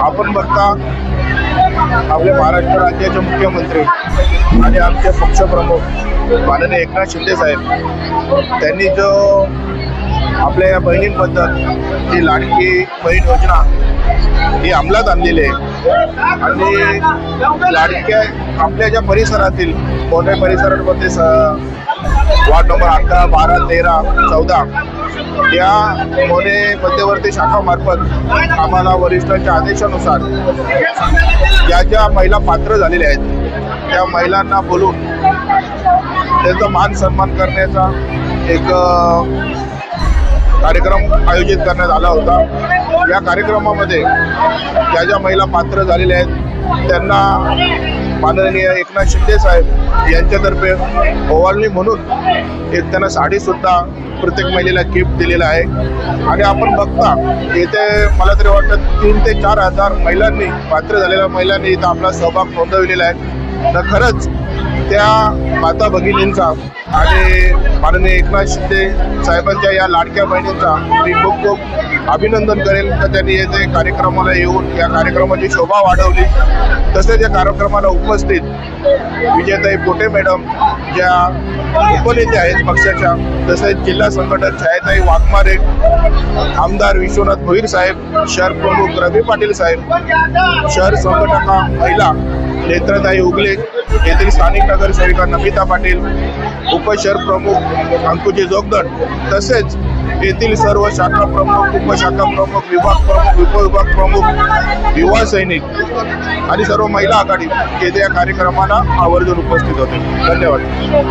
आपण बघता आपले महाराष्ट्र राज्याचे मुख्यमंत्री आणि आमचे पक्षप्रमुख माननीय एकनाथ शिंदे साहेब त्यांनी जो आपल्या या बहिणींबद्दल ही लाडकी बहीण योजना ही अंमलात आणलेली आहे आणि लाडक्या आपल्या ज्या परिसरातील मोठ्या परिसरांमध्ये वार्ड नंबर अकरा बारा तेरा चौदा या पुणे मध्यवर्ती शाखामार्फत आम्हाला वरिष्ठांच्या आदेशानुसार ज्या ज्या महिला पात्र झालेल्या आहेत त्या महिलांना बोलून त्यांचा मान सन्मान करण्याचा एक कार्यक्रम आयोजित करण्यात आला होता. या कार्यक्रमामध्ये ज्या ज्या महिला पात्र झालेल्या आहेत त्यांना माननीय एकनाथ शिंदे साहेब यांच्यातर्फे ओवाळणी म्हणून एक त्यांना साडीसुद्धा प्रत्येक महिलेला गिफ्ट दिलेला आहे. आणि आपण बघता येथे मला तरी वाटतं तीन ते चार हजार महिलांनी पात्र झालेल्या महिलांनी इथं आपला सहभाग नोंदविलेला आहे. तर खरंच त्या माता भगिनींचा आणि माननीय एकनाथ शिंदे साहेबांच्या या लाडक्या बहिणींचा मी खूप खूप अभिनंदन करेल. तर त्यांनी हे जे कार्यक्रमाला येऊन या कार्यक्रमाची शोभा वाढवली. तसेच या कार्यक्रमाला उपस्थित विजयताई पोटे मॅडम ज्या उपनेते आहेत पक्षाच्या तसेच जिल्हा संघटक छायाताई वाघमारे आमदार विश्वनाथ भोईर साहेब शहर प्रमुख रवी पाटील साहेब शहर संघटका महिला नेत्रताई उगले. येथील स्थानिक नगरसेविका नमिता पाटील उपशहर प्रमुख अंकुजी जोगदड तसेच येथील सर्व शाखा प्रमुख उपशाखा प्रमुख विभाग प्रमुख उपविभाग प्रमुख युवा सैनिक आणि सर्व महिला आघाडी येथे या कार्यक्रमाला आवर्जून उपस्थित होते. धन्यवाद.